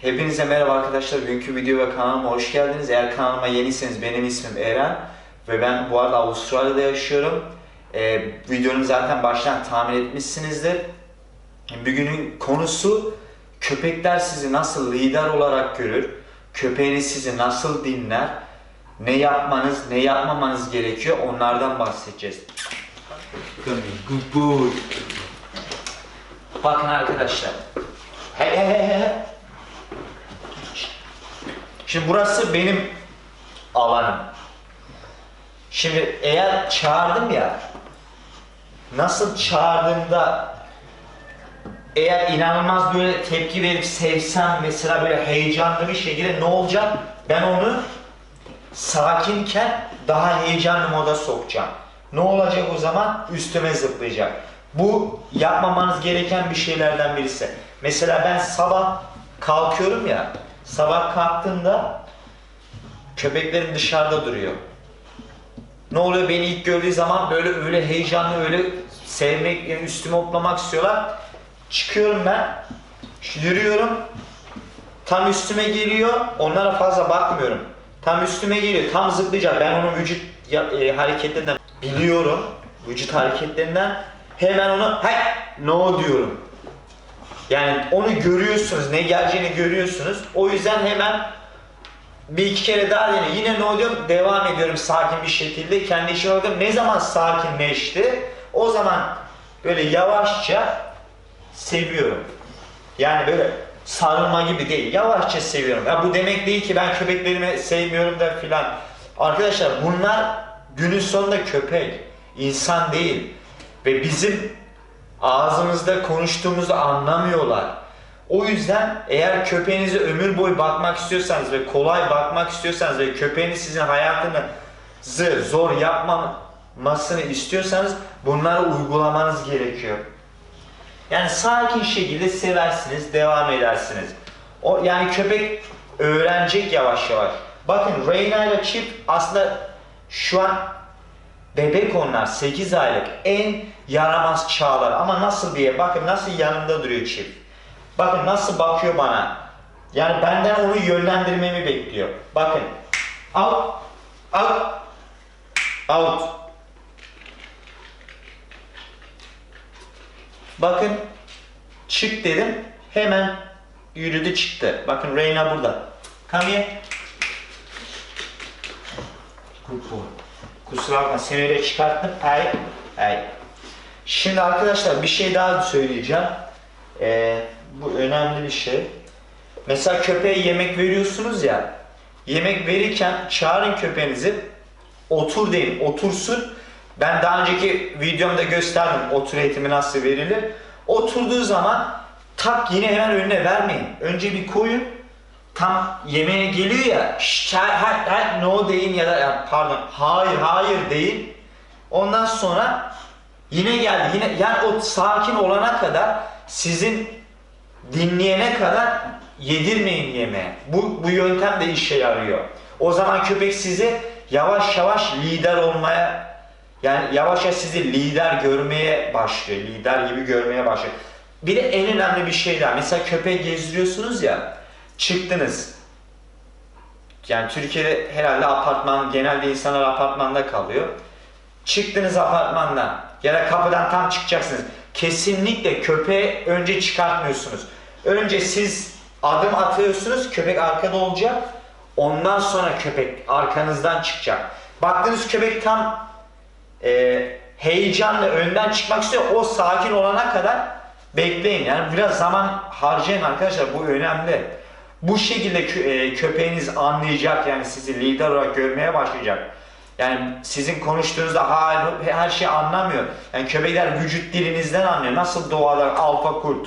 Hepinize merhaba arkadaşlar. Bugünkü video ve kanalıma hoş geldiniz. Eğer kanalıma yeniyseniz benim ismim Eren ve ben bu arada Avustralya'da yaşıyorum. Ee, videonun zaten baştan tahmin etmişsinizdir. Bugünün konusu köpekler sizi nasıl lider olarak görür, köpeğiniz sizi nasıl dinler, ne yapmanız, ne yapmamanız gerekiyor onlardan bahsedeceğiz. Bakın arkadaşlar. Hey hey hey hey. Şimdi burası benim alanım. Şimdi eğer çağırdım ya, nasıl çağırdığımda eğer inanılmaz böyle tepki verip sevsem mesela böyle heyecanlı bir şekilde ne olacak? Ben onu sakinken daha heyecanlı moda sokacağım. Ne olacak o zaman? Üstüme zıplayacak. Bu yapmamanız gereken bir şeylerden birisi. Mesela ben sabah kalkıyorum ya, sabah kalktığımda köpeklerim dışarıda duruyor. Ne oluyor beni ilk gördüğü zaman böyle öyle heyecanlı öyle sevmek yani üstüme hoplamak istiyorlar. Çıkıyorum ben. Yürüyorum. Tam üstüme geliyor. Onlara fazla bakmıyorum. Tam üstüme geliyor. Tam zıplayacak. Ben onun vücut e, hareketlerinden biliyorum. Vücut hareketlerinden hemen ona hey no diyorum. Yani onu görüyorsunuz. Ne geleceğini görüyorsunuz. O yüzden hemen bir iki kere daha dene. Yine ne oluyor? Devam ediyorum sakin bir şekilde. Kendi işime bakıyorum. Ne zaman sakinleşti? O zaman böyle yavaşça seviyorum. Yani böyle sarılma gibi değil. Yavaşça seviyorum. Ya bu demek değil ki ben köpeklerimi sevmiyorum da filan. Arkadaşlar bunlar günün sonunda köpek. insan değil. Ve bizim ağzımızda konuştuğumuzu anlamıyorlar. O yüzden eğer köpeğinize ömür boyu bakmak istiyorsanız ve kolay bakmak istiyorsanız ve köpeğiniz sizin hayatınızı zor yapmamasını istiyorsanız bunları uygulamanız gerekiyor. Yani sakin şekilde seversiniz, devam edersiniz. O yani köpek öğrenecek yavaş yavaş. Bakın Reyna ile Chip aslında şu an bebek onlar 8 aylık en yaramaz çağlar ama nasıl diye bakın nasıl yanımda duruyor Chip. Bakın nasıl bakıyor bana. Yani benden onu yönlendirmemi bekliyor. Bakın. Out. Out. Out. Bakın çık dedim. Hemen yürüdü çıktı. Bakın Reyna burada. Come here. Good boy. Kusura bakma seni öyle çıkarttım. Ay. Ay. Şimdi arkadaşlar bir şey daha söyleyeceğim. Ee, bu önemli bir şey. Mesela köpeğe yemek veriyorsunuz ya. Yemek verirken çağırın köpeğinizi. Otur deyin. Otursun. Ben daha önceki videomda gösterdim otur eğitimi nasıl verilir. Oturduğu zaman tak yine hemen önüne vermeyin. Önce bir koyun. Tam yemeğe geliyor ya. ha, ha, ha, no deyin ya da ya, pardon hayır hayır deyin. Ondan sonra yine geldi. Yine yani o sakin olana kadar sizin dinleyene kadar yedirmeyin yemeğe. Bu, bu yöntem de işe yarıyor. O zaman köpek sizi yavaş yavaş lider olmaya yani yavaş yavaş sizi lider görmeye başlıyor. Lider gibi görmeye başlıyor. Bir de en önemli bir şey daha. Mesela köpeği gezdiriyorsunuz ya. Çıktınız. Yani Türkiye'de herhalde apartman, genelde insanlar apartmanda kalıyor. Çıktınız apartmandan ya da kapıdan tam çıkacaksınız. Kesinlikle köpeği önce çıkartmıyorsunuz. Önce siz adım atıyorsunuz, köpek arkada olacak. Ondan sonra köpek arkanızdan çıkacak. Baktığınız köpek tam e, heyecanla önden çıkmak istiyor. O sakin olana kadar bekleyin. Yani biraz zaman harcayın arkadaşlar. Bu önemli. Bu şekilde e, köpeğiniz anlayacak yani sizi lider olarak görmeye başlayacak. Yani sizin konuştuğunuzda hayır, her şeyi anlamıyor. Yani köpekler vücut dilinizden anlıyor. Nasıl doğada alfa kurt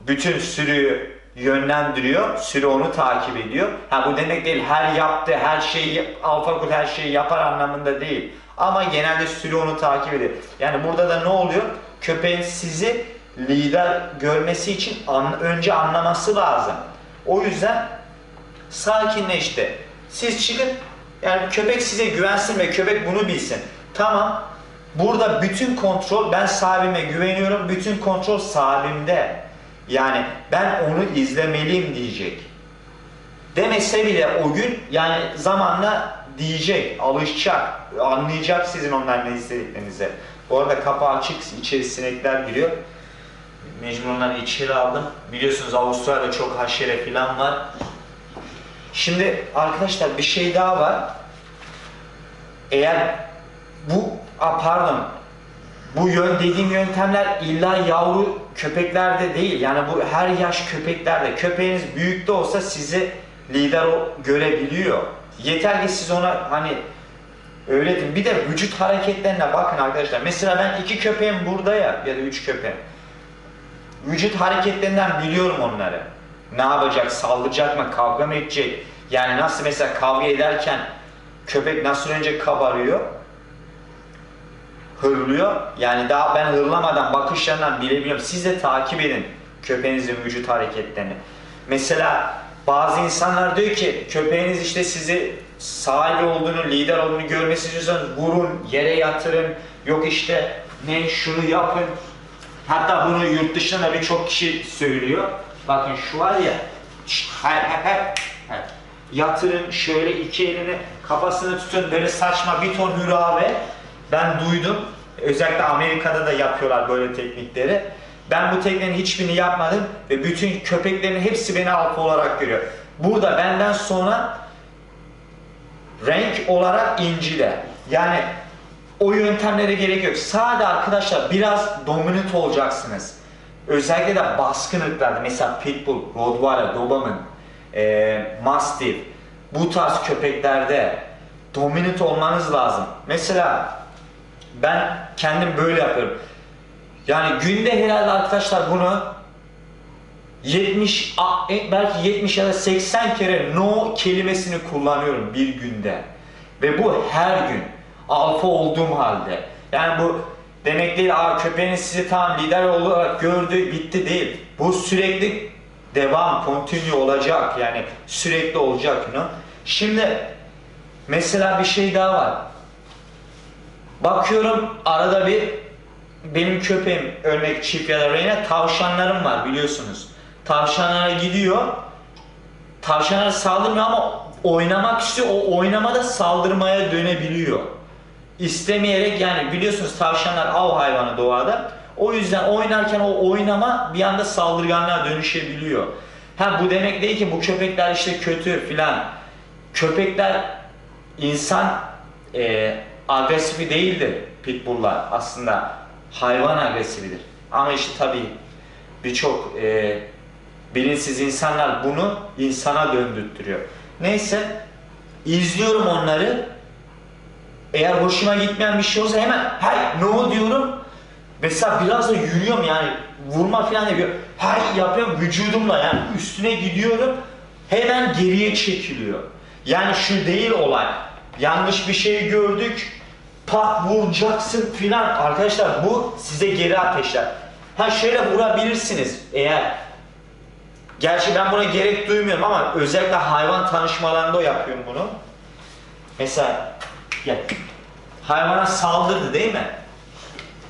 bütün sürüyü yönlendiriyor. Sürü onu takip ediyor. Ha bu demek değil her yaptığı her şeyi alfa kurt her şeyi yapar anlamında değil. Ama genelde sürü onu takip ediyor. Yani burada da ne oluyor? Köpeğin sizi lider görmesi için an- önce anlaması lazım. O yüzden sakinleşti. Siz çıkın yani köpek size güvensin ve köpek bunu bilsin. Tamam. Burada bütün kontrol ben sahibime güveniyorum. Bütün kontrol sahibimde. Yani ben onu izlemeliyim diyecek. Demese bile o gün yani zamanla diyecek, alışacak, anlayacak sizin onların ne istediklerinizi. Bu arada kapağı açık, içeri sinekler giriyor. Mecbur onları içeri aldım. Biliyorsunuz Avustralya'da çok haşere falan var. Şimdi arkadaşlar bir şey daha var. Eğer bu, a, pardon, bu yön dediğim yöntemler illa yavru köpeklerde değil. Yani bu her yaş köpeklerde. Köpeğiniz büyük de olsa sizi lider o görebiliyor. Yeter ki siz ona hani öğretin. Bir de vücut hareketlerine bakın arkadaşlar. Mesela ben iki köpeğim burada ya ya da üç köpeğim. Vücut hareketlerinden biliyorum onları. Ne yapacak, saldıracak mı, kavga mı edecek? Yani nasıl mesela kavga ederken köpek nasıl önce kabarıyor, hırlıyor. Yani daha ben hırlamadan, bakışlarından bilebiliyorum. Siz de takip edin köpeğinizin vücut hareketlerini. Mesela bazı insanlar diyor ki köpeğiniz işte sizi sahibi olduğunu, lider olduğunu görmesi istiyorsanız vurun, yere yatırın, yok işte ne şunu yapın. Hatta bunu yurt dışında da birçok kişi söylüyor. Bakın şu var ya, şşt, yatırın şöyle iki elini kafasını tutun böyle saçma bir ton hürabe. Ben duydum. Özellikle Amerika'da da yapıyorlar böyle teknikleri. Ben bu tekniklerin hiçbirini yapmadım ve bütün köpeklerin hepsi beni alfa olarak görüyor. Burada benden sonra renk olarak incile. Yani o yöntemlere gerek yok. Sadece arkadaşlar biraz dominant olacaksınız. Özellikle de baskın ırklarda mesela Pitbull, Rottweiler, Doberman, e, Mastiff bu tarz köpeklerde dominant olmanız lazım. Mesela ben kendim böyle yapıyorum. Yani günde herhalde arkadaşlar bunu 70 a- e, belki 70 ya da 80 kere no kelimesini kullanıyorum bir günde. Ve bu her gün alfa olduğum halde. Yani bu demek değil Aa, köpeğiniz sizi tam lider olarak gördü bitti değil. Bu sürekli devam, continue olacak. Yani sürekli olacak. You know? Şimdi mesela bir şey daha var. Bakıyorum arada bir benim köpeğim örnek çift ya da reyne tavşanlarım var biliyorsunuz. Tavşanlara gidiyor. Tavşanlara saldırmıyor ama oynamak istiyor. O oynamada saldırmaya dönebiliyor. İstemeyerek yani biliyorsunuz tavşanlar av hayvanı doğada. O yüzden oynarken o oynama bir anda saldırganlığa dönüşebiliyor. Ha bu demek değil ki bu köpekler işte kötü filan. Köpekler insan e, agresifi değildir pitbulllar aslında hayvan agresifidir. Ama işte tabii birçok e, bilinçsiz insanlar bunu insana döndürtüyor. Neyse izliyorum onları. Eğer hoşuma gitmeyen bir şey olsa hemen hay no diyorum. Mesela biraz da yürüyorum yani vurma falan yapıyor. Hay yapıyorum vücudumla yani üstüne gidiyorum. Hemen geriye çekiliyor. Yani şu değil olay. Yanlış bir şey gördük. Pat vuracaksın filan. Arkadaşlar bu size geri ateşler. Ha şöyle vurabilirsiniz eğer Gerçi ben buna gerek duymuyorum ama özellikle hayvan tanışmalarında yapıyorum bunu. Mesela gel. Hayvana saldırdı değil mi?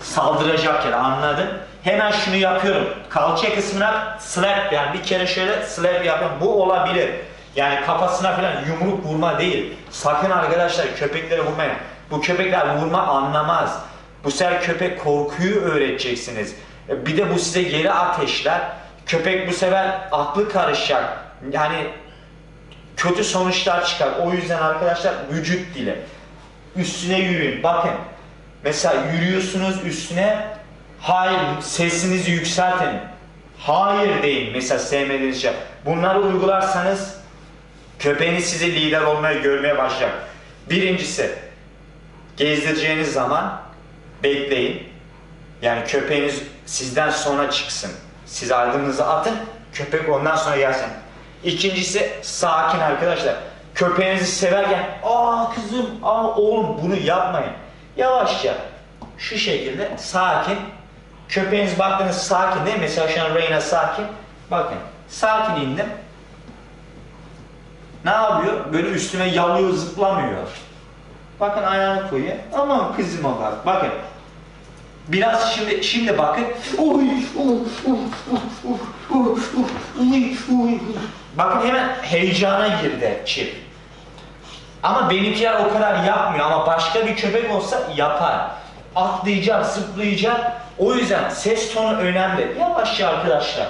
Saldıracak yani anladın? Hemen şunu yapıyorum. Kalça kısmına slap yani bir kere şöyle slap yapıyorum. Bu olabilir. Yani kafasına falan yumruk vurma değil. Sakın arkadaşlar köpeklere vurmayın. Bu köpekler vurma anlamaz. Bu sefer köpek korkuyu öğreteceksiniz. E, Bir de bu size geri ateşler. Köpek bu sefer aklı karışacak. Yani kötü sonuçlar çıkar. O yüzden arkadaşlar vücut dili. Üstüne yürüyün. Bakın. Mesela yürüyorsunuz üstüne. Hayır sesinizi yükseltin. Hayır deyin. Mesela sevmediğiniz şey. Bunları uygularsanız köpeğiniz sizi lider olmaya görmeye başlayacak. Birincisi gezdireceğiniz zaman bekleyin. Yani köpeğiniz sizden sonra çıksın. Siz adımınızı atın, köpek ondan sonra gelsin. İkincisi sakin arkadaşlar. Köpeğinizi severken aa kızım, aa oğlum bunu yapmayın. Yavaşça şu şekilde sakin. Köpeğiniz baktığınız sakin değil mi? Mesela şu an Reyna sakin. Bakın sakin indim. Ne yapıyor? Böyle üstüme yalıyor zıplamıyor. Bakın ayağını koyuyor. Aman kızıma bak. Bakın Biraz şimdi şimdi bakın. Uy, uh, uh, uh, uh, uh, uy, uy. Bakın hemen heyecana girdi çip. Ama benimkiler o kadar yapmıyor ama başka bir köpek olsa yapar. Atlayacak, zıplayacak. O yüzden ses tonu önemli. Yavaşça arkadaşlar.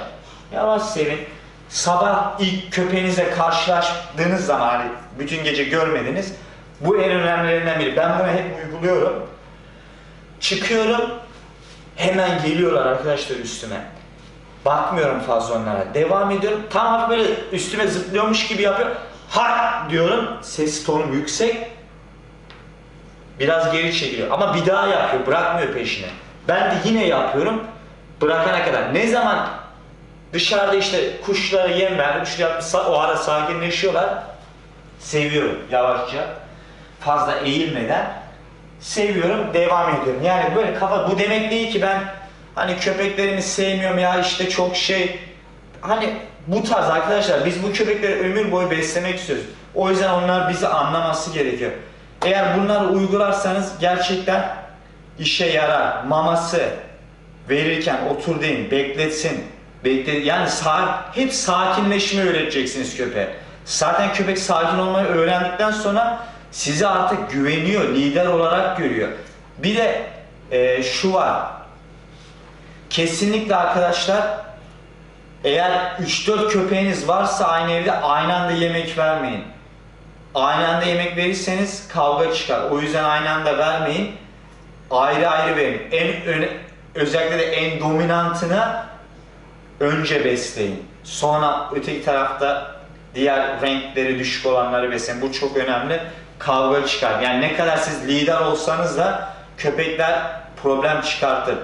Yavaş sevin. Sabah ilk köpeğinizle karşılaştığınız zaman hani bütün gece görmediniz. Bu en önemlilerinden biri. Ben bunu hep uyguluyorum. Çıkıyorum. Hemen geliyorlar arkadaşlar üstüme. Bakmıyorum fazla onlara. Devam ediyorum. Tam hafif böyle üstüme zıplıyormuş gibi yapıyor. Ha diyorum. Ses tonum yüksek. Biraz geri çekiliyor. Ama bir daha yapıyor. Bırakmıyor peşine. Ben de yine yapıyorum. Bırakana kadar. Ne zaman dışarıda işte kuşlara yem verdim. Şuraya o ara sakinleşiyorlar. Seviyorum yavaşça. Fazla eğilmeden. Seviyorum. Devam ediyorum. Yani böyle kafa bu demek değil ki ben hani köpeklerimi sevmiyorum ya işte çok şey hani bu tarz arkadaşlar biz bu köpekleri ömür boyu beslemek istiyoruz. O yüzden onlar bizi anlaması gerekiyor. Eğer bunları uygularsanız gerçekten işe yarar. Maması verirken otur deyin, bekletsin. Bekle, yani sa hep sakinleşme öğreteceksiniz köpeğe. Zaten köpek sakin olmayı öğrendikten sonra sizi artık güveniyor, lider olarak görüyor. Bir de e, şu var. Kesinlikle arkadaşlar eğer 3-4 köpeğiniz varsa aynı evde aynı anda yemek vermeyin. Aynı anda yemek verirseniz kavga çıkar. O yüzden aynı anda vermeyin. Ayrı ayrı verin. En öne, özellikle de en dominantını önce besleyin. Sonra öteki tarafta diğer renkleri düşük olanları besleyin. Bu çok önemli. Kavga çıkar. Yani ne kadar siz lider olsanız da köpekler problem çıkartır.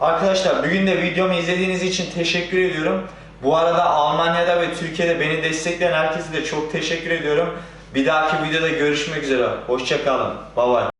Arkadaşlar bugün de videomu izlediğiniz için teşekkür ediyorum. Bu arada Almanya'da ve Türkiye'de beni destekleyen herkese de çok teşekkür ediyorum. Bir dahaki videoda görüşmek üzere. Hoşçakalın. Bye bye.